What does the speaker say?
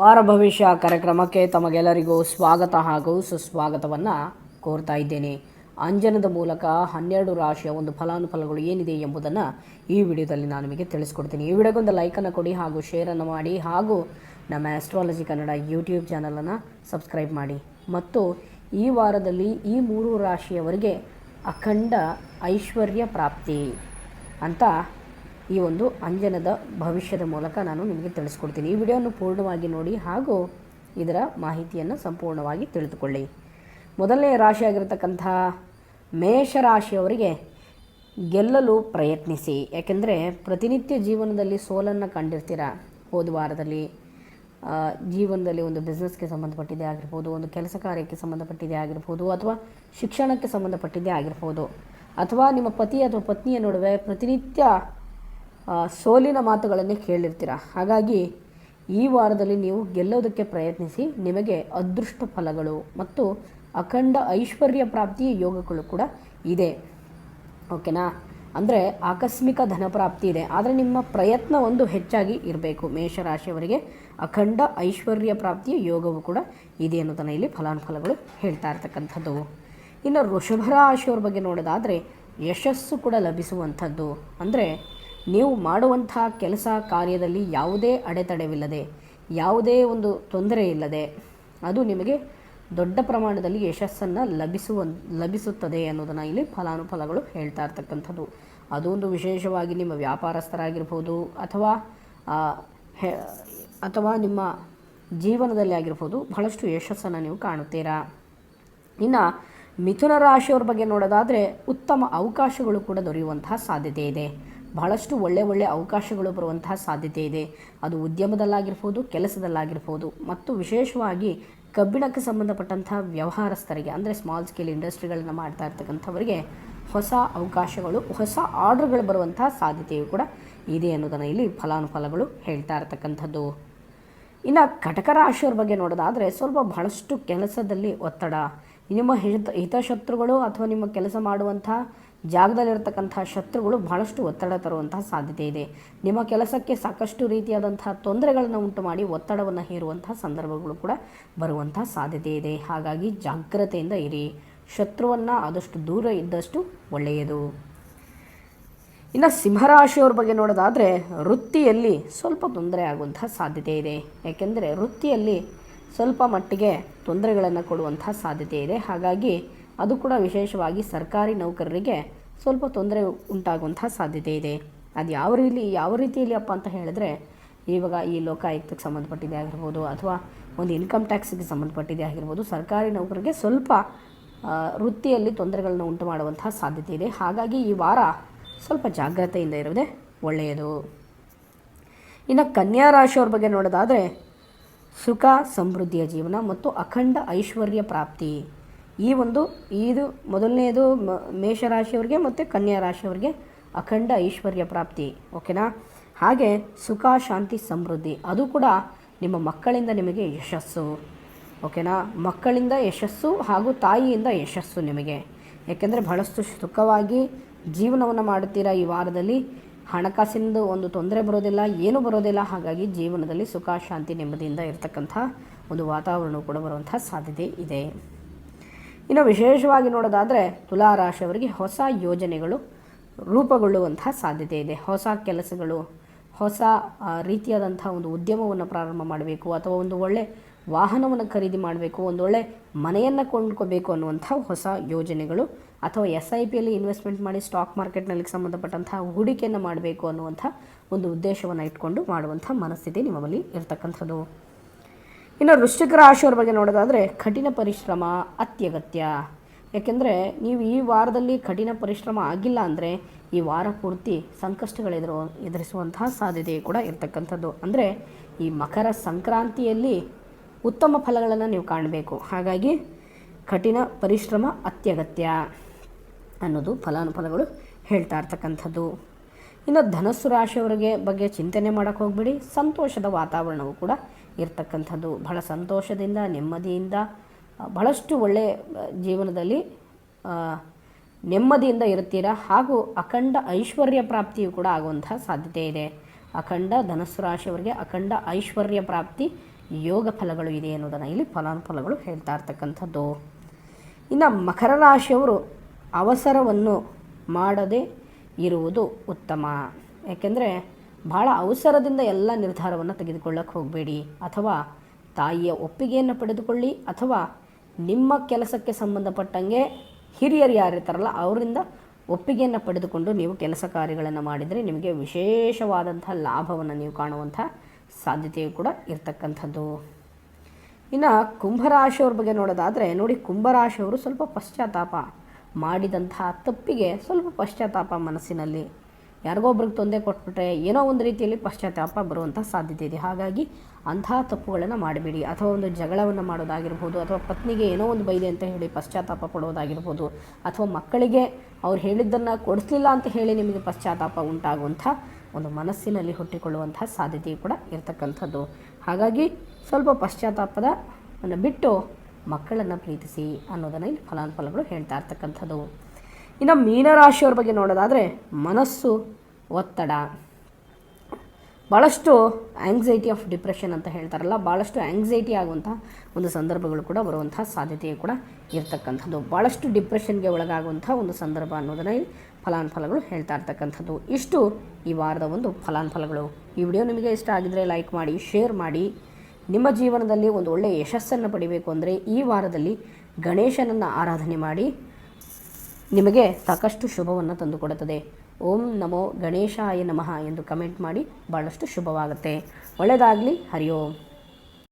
ವಾರ ಭವಿಷ್ಯ ಕಾರ್ಯಕ್ರಮಕ್ಕೆ ತಮಗೆಲ್ಲರಿಗೂ ಸ್ವಾಗತ ಹಾಗೂ ಸುಸ್ವಾಗತವನ್ನು ಕೋರ್ತಾ ಇದ್ದೇನೆ. ಅಂಜನದ ಮೂಲಕ ಹನ್ನೆರಡು ರಾಶಿಯ ಒಂದು ಫಲಾನುಫಲಗಳು ಏನಿದೆ ಎಂಬುದನ್ನು ಈ ವಿಡಿಯೋದಲ್ಲಿ ನಾನು ನಿಮಗೆ ತಿಳಿಸ್ಕೊಡ್ತೀನಿ. ಈ ವಿಡಿಯೋಗೊಂದು ಲೈಕನ್ನು ಕೊಡಿ ಹಾಗೂ ಶೇರನ್ನು ಮಾಡಿ ಹಾಗೂ ನಮ್ಮ ಆಸ್ಟ್ರಾಲಜಿ ಕನ್ನಡ ಯೂಟ್ಯೂಬ್ ಚಾನಲನ್ನು ಸಬ್ಸ್ಕ್ರೈಬ್ ಮಾಡಿ. ಮತ್ತು ಈ ವಾರದಲ್ಲಿ ಈ ಮೂರು ರಾಶಿಯವರಿಗೆ ಅಖಂಡ ಐಶ್ವರ್ಯ ಪ್ರಾಪ್ತಿ ಅಂತ ಈ ಒಂದು ಅಂಜನದ ಭವಿಷ್ಯದ ಮೂಲಕ ನಾನು ನಿಮಗೆ ತಿಳಿಸ್ಕೊಡ್ತೀನಿ. ಈ ವಿಡಿಯೋವನ್ನು ಪೂರ್ಣವಾಗಿ ನೋಡಿ ಹಾಗೂ ಇದರ ಮಾಹಿತಿಯನ್ನು ಸಂಪೂರ್ಣವಾಗಿ ತಿಳಿದುಕೊಳ್ಳಿ. ಮೊದಲನೇ ರಾಶಿಯಾಗಿರ್ತಕ್ಕಂಥ ಮೇಷರಾಶಿಯವರಿಗೆ ಗೆಲ್ಲಲು ಪ್ರಯತ್ನಿಸಿ. ಯಾಕೆಂದರೆ ಪ್ರತಿನಿತ್ಯ ಜೀವನದಲ್ಲಿ ಸೋಲನ್ನು ಕಂಡಿರ್ತೀರ? ಹೋದ ವಾರದಲ್ಲಿ ಜೀವನದಲ್ಲಿ ಒಂದು ಬಿಸ್ನೆಸ್ಗೆ ಸಂಬಂಧಪಟ್ಟಿದೆ ಆಗಿರ್ಬೋದು, ಒಂದು ಕೆಲಸ ಕಾರ್ಯಕ್ಕೆ ಸಂಬಂಧಪಟ್ಟಿದೆ ಆಗಿರ್ಬೋದು, ಅಥವಾ ಶಿಕ್ಷಣಕ್ಕೆ ಸಂಬಂಧಪಟ್ಟಿದ್ದೇ ಆಗಿರ್ಬೋದು, ಅಥವಾ ನಿಮ್ಮ ಪತಿ ಅಥವಾ ಪತ್ನಿಯ ನಡುವೆ ಪ್ರತಿನಿತ್ಯ ಸೋಲಿನ ಮಾತುಗಳನ್ನೇ ಕೇಳಿರ್ತೀರ? ಹಾಗಾಗಿ ಈ ವಾರದಲ್ಲಿ ನೀವು ಗೆಲ್ಲೋದಕ್ಕೆ ಪ್ರಯತ್ನಿಸಿ, ನಿಮಗೆ ಅದೃಷ್ಟ ಫಲಗಳು ಮತ್ತು ಅಖಂಡ ಐಶ್ವರ್ಯ ಪ್ರಾಪ್ತಿಯ ಯೋಗಗಳು ಕೂಡ ಇದೆ. ಓಕೆನಾ? ಅಂದರೆ ಆಕಸ್ಮಿಕ ಧನ ಪ್ರಾಪ್ತಿ ಇದೆ. ಆದರೆ ನಿಮ್ಮ ಪ್ರಯತ್ನ ಒಂದು ಹೆಚ್ಚಾಗಿ ಇರಬೇಕು. ಮೇಷರಾಶಿಯವರಿಗೆ ಅಖಂಡ ಐಶ್ವರ್ಯ ಪ್ರಾಪ್ತಿಯ ಯೋಗವು ಕೂಡ ಇದೆ ಅನ್ನೋದನ್ನು ಇಲ್ಲಿ ಫಲಾನುಫಲಗಳು ಹೇಳ್ತಾ ಇರ್ತಕ್ಕಂಥದ್ದು. ಇನ್ನು ವೃಷಭ ರಾಶಿಯವ್ರ ಬಗ್ಗೆ ನೋಡೋದಾದರೆ ಯಶಸ್ಸು ಕೂಡ ಲಭಿಸುವಂಥದ್ದು. ಅಂದರೆ ನೀವು ಮಾಡುವಂಥ ಕೆಲಸ ಕಾರ್ಯದಲ್ಲಿ ಯಾವುದೇ ಅಡೆತಡೆವಿಲ್ಲದೆ, ಯಾವುದೇ ಒಂದು ತೊಂದರೆ ಇಲ್ಲದೆ ಅದು ನಿಮಗೆ ದೊಡ್ಡ ಪ್ರಮಾಣದಲ್ಲಿ ಯಶಸ್ಸನ್ನು ಲಭಿಸುವ, ಲಭಿಸುತ್ತದೆ ಅನ್ನೋದನ್ನು ಇಲ್ಲಿ ಫಲಾನುಫಲಗಳು ಹೇಳ್ತಾ ಇರ್ತಕ್ಕಂಥದ್ದು. ಅದೊಂದು ವಿಶೇಷವಾಗಿ ನಿಮ್ಮ ವ್ಯಾಪಾರಸ್ಥರಾಗಿರ್ಬೋದು ಅಥವಾ ಅಥವಾ ನಿಮ್ಮ ಜೀವನದಲ್ಲಿ ಆಗಿರ್ಬೋದು ಬಹಳಷ್ಟು ಯಶಸ್ಸನ್ನು ನೀವು ಕಾಣುತ್ತೀರಾ. ಇನ್ನು ಮಿಥುನ ರಾಶಿಯವ್ರ ಬಗ್ಗೆ ನೋಡೋದಾದರೆ ಉತ್ತಮ ಅವಕಾಶಗಳು ಕೂಡ ದೊರೆಯುವಂತಹ ಸಾಧ್ಯತೆ ಇದೆ. ಬಹಳಷ್ಟು ಒಳ್ಳೆ ಒಳ್ಳೆ ಅವಕಾಶಗಳು ಬರುವಂತಹ ಸಾಧ್ಯತೆ ಇದೆ. ಅದು ಉದ್ಯಮದಲ್ಲಾಗಿರ್ಬೋದು, ಕೆಲಸದಲ್ಲಾಗಿರ್ಬೋದು, ಮತ್ತು ವಿಶೇಷವಾಗಿ ಕಬ್ಬಿಣಕ್ಕೆ ಸಂಬಂಧಪಟ್ಟಂಥ ವ್ಯವಹಾರಸ್ಥರಿಗೆ, ಅಂದರೆ ಸ್ಮಾಲ್ ಸ್ಕೇಲ್ ಇಂಡಸ್ಟ್ರಿಗಳನ್ನು ಮಾಡ್ತಾ ಇರ್ತಕ್ಕಂಥವರಿಗೆ ಹೊಸ ಅವಕಾಶಗಳು, ಹೊಸ ಆರ್ಡರ್ಗಳು ಬರುವಂತಹ ಸಾಧ್ಯತೆಯು ಕೂಡ ಇದೆ ಅನ್ನೋದನ್ನು ಇಲ್ಲಿ ಫಲಾನುಫಲಗಳು ಹೇಳ್ತಾ ಇರ್ತಕ್ಕಂಥದ್ದು. ಇನ್ನು ಕಟಕ ರಾಶಿಯವ್ರ ಬಗ್ಗೆ ನೋಡೋದಾದರೆ ಸ್ವಲ್ಪ ಬಹಳಷ್ಟು ಕೆಲಸದಲ್ಲಿ ಒತ್ತಡ. ನಿಮ್ಮ ಹಿತ ಹಿತಶತ್ರುಗಳು ಅಥವಾ ನಿಮ್ಮ ಕೆಲಸ ಮಾಡುವಂಥ ಜಾಗದಲ್ಲಿರ್ತಕ್ಕಂಥ ಶತ್ರುಗಳು ಬಹಳಷ್ಟು ಒತ್ತಡ ತರುವಂತಹ ಸಾಧ್ಯತೆ ಇದೆ. ನಿಮ್ಮ ಕೆಲಸಕ್ಕೆ ಸಾಕಷ್ಟು ರೀತಿಯಾದಂತಹ ತೊಂದರೆಗಳನ್ನು ಉಂಟು ಮಾಡಿ ಒತ್ತಡವನ್ನು ಹೇರುವಂತಹ ಸಂದರ್ಭಗಳು ಕೂಡ ಬರುವಂತಹ ಸಾಧ್ಯತೆ ಇದೆ. ಹಾಗಾಗಿ ಜಾಗ್ರತೆಯಿಂದ ಇರಿ. ಶತ್ರುವನ್ನು ಆದಷ್ಟು ದೂರ ಇದ್ದಷ್ಟು ಒಳ್ಳೆಯದು. ಇನ್ನು ಸಿಂಹರಾಶಿಯವ್ರ ಬಗ್ಗೆ ನೋಡೋದಾದರೆ ವೃತ್ತಿಯಲ್ಲಿ ಸ್ವಲ್ಪ ತೊಂದರೆ ಆಗುವಂತಹ ಸಾಧ್ಯತೆ ಇದೆ. ಯಾಕೆಂದರೆ ವೃತ್ತಿಯಲ್ಲಿ ಸ್ವಲ್ಪ ಮಟ್ಟಿಗೆ ತೊಂದರೆಗಳನ್ನು ಕೊಡುವಂತಹ ಸಾಧ್ಯತೆ ಇದೆ. ಹಾಗಾಗಿ ಅದು ಕೂಡ ವಿಶೇಷವಾಗಿ ಸರ್ಕಾರಿ ನೌಕರರಿಗೆ ಸ್ವಲ್ಪ ತೊಂದರೆ ಉಂಟಾಗುವಂತಹ ಸಾಧ್ಯತೆ ಇದೆ. ಅದು ಯಾವ ರೀತಿ, ಯಾವ ರೀತಿಯಲ್ಲಿ ಅಪ್ಪ ಅಂತ ಹೇಳಿದ್ರೆ, ಇವಾಗ ಈ ಲೋಕಾಯುಕ್ತಕ್ಕೆ ಸಂಬಂಧಪಟ್ಟಿದೆ ಆಗಿರ್ಬೋದು ಅಥವಾ ಒಂದು ಇನ್ಕಮ್ ಟ್ಯಾಕ್ಸ್ಗೆ ಸಂಬಂಧಪಟ್ಟಿದೆ ಆಗಿರ್ಬೋದು, ಸರ್ಕಾರಿ ನೌಕರರಿಗೆ ಸ್ವಲ್ಪ ವೃತ್ತಿಯಲ್ಲಿ ತೊಂದರೆಗಳನ್ನು ಉಂಟು ಮಾಡುವಂತಹ ಸಾಧ್ಯತೆ ಇದೆ. ಹಾಗಾಗಿ ಈ ವಾರ ಸ್ವಲ್ಪ ಜಾಗ್ರತೆಯಿಂದ ಇರುವುದೇ ಒಳ್ಳೆಯದು. ಇನ್ನು ಕನ್ಯಾ ರಾಶಿಯವ್ರ ಬಗ್ಗೆ ನೋಡೋದಾದರೆ, ಸುಖ, ಸಮೃದ್ಧಿಯ ಜೀವನ ಮತ್ತು ಅಖಂಡ ಐಶ್ವರ್ಯ ಪ್ರಾಪ್ತಿ. ಈ ಒಂದು, ಇದು ಮೊದಲನೆಯದು ಮ- ಮೇಷರಾಶಿಯವರಿಗೆ ಮತ್ತು ಕನ್ಯಾ ರಾಶಿಯವರಿಗೆ ಅಖಂಡ ಐಶ್ವರ್ಯ ಪ್ರಾಪ್ತಿ, ಓಕೆನಾ? ಹಾಗೆ ಸುಖ, ಶಾಂತಿ, ಸಮೃದ್ಧಿ, ಅದು ಕೂಡ ನಿಮ್ಮ ಮಕ್ಕಳಿಂದ ನಿಮಗೆ ಯಶಸ್ಸು, ಓಕೆನಾ? ಮಕ್ಕಳಿಂದ ಯಶಸ್ಸು ಹಾಗೂ ತಾಯಿಯಿಂದ ಯಶಸ್ಸು ನಿಮಗೆ. ಯಾಕೆಂದರೆ ಬಹಳಷ್ಟು ಸುಖವಾಗಿ ಜೀವನವನ್ನು ಮಾಡುತ್ತೀರಾ ಈ ವಾರದಲ್ಲಿ? ಹಣಕಾಸಿಂದು ಒಂದು ತೊಂದರೆ ಬರೋದಿಲ್ಲ, ಏನೂ ಬರೋದಿಲ್ಲ, ಹಾಗಾಗಿ ಜೀವನದಲ್ಲಿ ಸುಖ, ಶಾಂತಿ, ನೆಮ್ಮದಿಯಿಂದ ಇರತಕ್ಕಂಥ ಒಂದು ವಾತಾವರಣವು ಕೂಡ ಬರುವಂಥ ಸಾಧ್ಯತೆ ಇದೆ. ಇನ್ನು ವಿಶೇಷವಾಗಿ ನೋಡೋದಾದರೆ ತುಲಾರಾಶಿಯವರಿಗೆ ಹೊಸ ಯೋಜನೆಗಳು ರೂಪುಗೊಳ್ಳುವಂತಹ ಸಾಧ್ಯತೆ ಇದೆ. ಹೊಸ ಕೆಲಸಗಳು, ಹೊಸ ರೀತಿಯಾದಂಥ ಒಂದು ಉದ್ಯಮವನ್ನು ಪ್ರಾರಂಭ ಮಾಡಬೇಕು ಅಥವಾ ಒಂದು ಒಳ್ಳೆ ವಾಹನವನ್ನು ಖರೀದಿ ಮಾಡಬೇಕು, ಒಂದು ಒಳ್ಳೆ ಮನೆಯನ್ನು ಕೊಂಡ್ಕೋಬೇಕು ಅನ್ನುವಂಥ ಹೊಸ ಯೋಜನೆಗಳು ಅಥವಾ ಎಸ್ ಐ ಪಿಯಲ್ಲಿ ಇನ್ವೆಸ್ಟ್ಮೆಂಟ್ ಮಾಡಿ ಸ್ಟಾಕ್ ಮಾರ್ಕೆಟ್ನಲ್ಲಿ ಸಂಬಂಧಪಟ್ಟಂತಹ ಹೂಡಿಕೆಯನ್ನು ಮಾಡಬೇಕು ಅನ್ನುವಂಥ ಒಂದು ಉದ್ದೇಶವನ್ನು ಇಟ್ಕೊಂಡು ಮಾಡುವಂಥ ಮನಸ್ಥಿತಿ ನಿಮ್ಮಲ್ಲಿ ಇರತಕ್ಕಂಥದ್ದು. ಇನ್ನು ವೃಶ್ಚಿಕ ರಾಶಿಯವ್ರ ಬಗ್ಗೆ ನೋಡೋದಾದರೆ ಕಠಿಣ ಪರಿಶ್ರಮ ಅತ್ಯಗತ್ಯ. ಯಾಕೆಂದರೆ ನೀವು ಈ ವಾರದಲ್ಲಿ ಕಠಿಣ ಪರಿಶ್ರಮ ಆಗಿಲ್ಲ ಅಂದರೆ ಈ ವಾರ ಪೂರ್ತಿ ಸಂಕಷ್ಟಗಳೆದುರು ಎದುರಿಸುವಂತಹ ಸಾಧ್ಯತೆ ಕೂಡ ಇರತಕ್ಕಂಥದ್ದು. ಅಂದರೆ ಈ ಮಕರ ಸಂಕ್ರಾಂತಿಯಲ್ಲಿ ಉತ್ತಮ ಫಲಗಳನ್ನು ನೀವು ಕಾಣಬೇಕು. ಹಾಗಾಗಿ ಕಠಿಣ ಪರಿಶ್ರಮ ಅತ್ಯಗತ್ಯ ಅನ್ನೋದು ಫಲಾನುಫಲಗಳು ಹೇಳ್ತಾ ಇರ್ತಕ್ಕಂಥದ್ದು. ಇನ್ನು ಧನಸ್ಸು ರಾಶಿಯವರಿಗೆ ಬಗ್ಗೆ ಚಿಂತನೆ ಮಾಡೋಕ್ಕೆ ಹೋಗ್ಬಿಡಿ. ಸಂತೋಷದ ವಾತಾವರಣವು ಕೂಡ ಇರ್ತಕ್ಕಂಥದ್ದು. ಬಹಳ ಸಂತೋಷದಿಂದ, ನೆಮ್ಮದಿಯಿಂದ ಬಹಳಷ್ಟು ಒಳ್ಳೆಯ ಜೀವನದಲ್ಲಿ ನೆಮ್ಮದಿಯಿಂದ ಇರುತ್ತೀರಾ? ಹಾಗೂ ಅಖಂಡ ಐಶ್ವರ್ಯ ಪ್ರಾಪ್ತಿಯು ಕೂಡ ಆಗುವಂತಹ ಸಾಧ್ಯತೆ ಇದೆ. ಅಖಂಡ ಧನಸ್ಸು ರಾಶಿಯವರಿಗೆ ಅಖಂಡ ಐಶ್ವರ್ಯ ಪ್ರಾಪ್ತಿ ಯೋಗ ಫಲಗಳು ಇದೆ ಅನ್ನೋದನ್ನು ಇಲ್ಲಿ ಫಲಾನುಫಲಗಳು ಹೇಳ್ತಾ ಇರ್ತಕ್ಕಂಥದ್ದು. ಇನ್ನು ಮಕರ ರಾಶಿಯವರು ಅವಸರವನ್ನು ಮಾಡದೇ ಇರುವುದು ಉತ್ತಮ. ಯಾಕೆಂದರೆ ಭಾಳ ಅವಸರದಿಂದ ಎಲ್ಲ ನಿರ್ಧಾರವನ್ನು ತೆಗೆದುಕೊಳ್ಳಕ್ಕೆ ಹೋಗಬೇಡಿ. ಅಥವಾ ತಾಯಿಯ ಒಪ್ಪಿಗೆಯನ್ನು ಪಡೆದುಕೊಳ್ಳಿ. ಅಥವಾ ನಿಮ್ಮ ಕೆಲಸಕ್ಕೆ ಸಂಬಂಧಪಟ್ಟಂಗೆ ಹಿರಿಯರು ಯಾರಿರ್ತಾರಲ್ಲ ಅವರಿಂದ ಒಪ್ಪಿಗೆಯನ್ನು ಪಡೆದುಕೊಂಡು ನೀವು ಕೆಲಸ ಕಾರ್ಯಗಳನ್ನು ಮಾಡಿದರೆ ನಿಮಗೆ ವಿಶೇಷವಾದಂಥ ಲಾಭವನ್ನು ನೀವು ಕಾಣುವಂಥ ಸಾಧ್ಯತೆಯು ಕೂಡ ಇರ್ತಕ್ಕಂಥದ್ದು. ಇನ್ನು ಕುಂಭರಾಶಿಯವ್ರ ಬಗ್ಗೆ ನೋಡೋದಾದರೆ, ನೋಡಿ ಕುಂಭರಾಶಿಯವರು ಸ್ವಲ್ಪ ಪಶ್ಚಾತ್ತಾಪ ಮಾಡಿದಂಥ ತಪ್ಪಿಗೆ ಸ್ವಲ್ಪ ಪಶ್ಚಾತ್ತಾಪ ಮನಸ್ಸಿನಲ್ಲಿ ಯಾರಿಗೊಬ್ರಿಗೆ ತೊಂದರೆ ಕೊಟ್ಬಿಟ್ರೆ ಏನೋ ಒಂದು ರೀತಿಯಲ್ಲಿ ಪಶ್ಚಾತ್ತಾಪ ಬರುವಂಥ ಸಾಧ್ಯತೆ ಇದೆ. ಹಾಗಾಗಿ ಅಂತಹ ತಪ್ಪುಗಳನ್ನು ಮಾಡಬೇಡಿ. ಅಥವಾ ಒಂದು ಜಗಳವನ್ನು ಮಾಡೋದಾಗಿರ್ಬೋದು, ಅಥವಾ ಪತ್ನಿಗೆ ಏನೋ ಒಂದು ಬೈದೆ ಅಂತ ಹೇಳಿ ಪಶ್ಚಾತ್ತಾಪ ಪಡೋದಾಗಿರ್ಬೋದು, ಅಥವಾ ಮಕ್ಕಳಿಗೆ ಅವ್ರು ಹೇಳಿದ್ದನ್ನು ಕೊಡಿಸ್ಲಿಲ್ಲ ಅಂತ ಹೇಳಿ ನಿಮಗೆ ಪಶ್ಚಾತ್ತಾಪ ಉಂಟಾಗುವಂಥ ಒಂದು ಮನಸ್ಸಿನಲ್ಲಿ ಹುಟ್ಟಿಕೊಳ್ಳುವಂಥ ಸಾಧ್ಯತೆ ಕೂಡ ಇರತಕ್ಕಂಥದ್ದು. ಹಾಗಾಗಿ ಸ್ವಲ್ಪ ಪಶ್ಚಾತ್ತಾಪದ ಬಿಟ್ಟು ಮಕ್ಕಳನ್ನು ಪ್ರೀತಿಸಿ ಅನ್ನೋದನ್ನು ಇಲ್ಲಿ ಫಲಾನುಫಲಗಳು ಹೇಳ್ತಾ ಇರ್ತಕ್ಕಂಥದ್ದು. ಇನ್ನು ಮೀನರಾಶಿಯವ್ರ ಬಗ್ಗೆ ನೋಡೋದಾದರೆ ಮನಸ್ಸು ಒತ್ತಡ. ಭಾಳಷ್ಟು ಆಂಗ್ಸೈಟಿ ಆಫ್ ಡಿಪ್ರೆಷನ್ ಅಂತ ಹೇಳ್ತಾರಲ್ಲ ಭಾಳಷ್ಟು ಆಂಗ್ಸೈಟಿ ಆಗುವಂಥ ಒಂದು ಸಂದರ್ಭಗಳು ಕೂಡ ಬರುವಂಥ ಸಾಧ್ಯತೆ ಕೂಡ ಇರತಕ್ಕಂಥದ್ದು. ಭಾಳಷ್ಟು ಡಿಪ್ರೆಷನ್ಗೆ ಒಳಗಾಗುವಂಥ ಒಂದು ಸಂದರ್ಭ ಅನ್ನೋದನ್ನು ಫಲಾನುಫಲಗಳು ಹೇಳ್ತಾ ಇರ್ತಕ್ಕಂಥದ್ದು. ಇಷ್ಟು ಈ ವಾರದ ಒಂದು ಫಲಾನುಫಲಗಳು. ಈ ವಿಡಿಯೋ ನಿಮಗೆ ಇಷ್ಟ ಆಗಿದರೆ ಲೈಕ್ ಮಾಡಿ ಶೇರ್ ಮಾಡಿ. ನಿಮ್ಮ ಜೀವನದಲ್ಲಿ ಒಂದು ಒಳ್ಳೆಯ ಯಶಸ್ಸನ್ನು ಪಡಿಬೇಕು ಅಂದರೆ ಈ ವಾರದಲ್ಲಿ ಗಣೇಶನನ್ನು ಆರಾಧನೆ ಮಾಡಿ. ನಿಮಗೆ ಸಾಕಷ್ಟು ಶುಭವನ್ನು ತಂದುಕೊಡುತ್ತದೆ. ಓಂ ನಮೋ ಗಣೇಶಾಯ ನಮಃ ಎಂದು ಕಮೆಂಟ್ ಮಾಡಿ ಭಾಳಷ್ಟು ಶುಭವಾಗುತ್ತೆ. ಒಳ್ಳೆಯದಾಗಲಿ ಹರಿಯೋಂ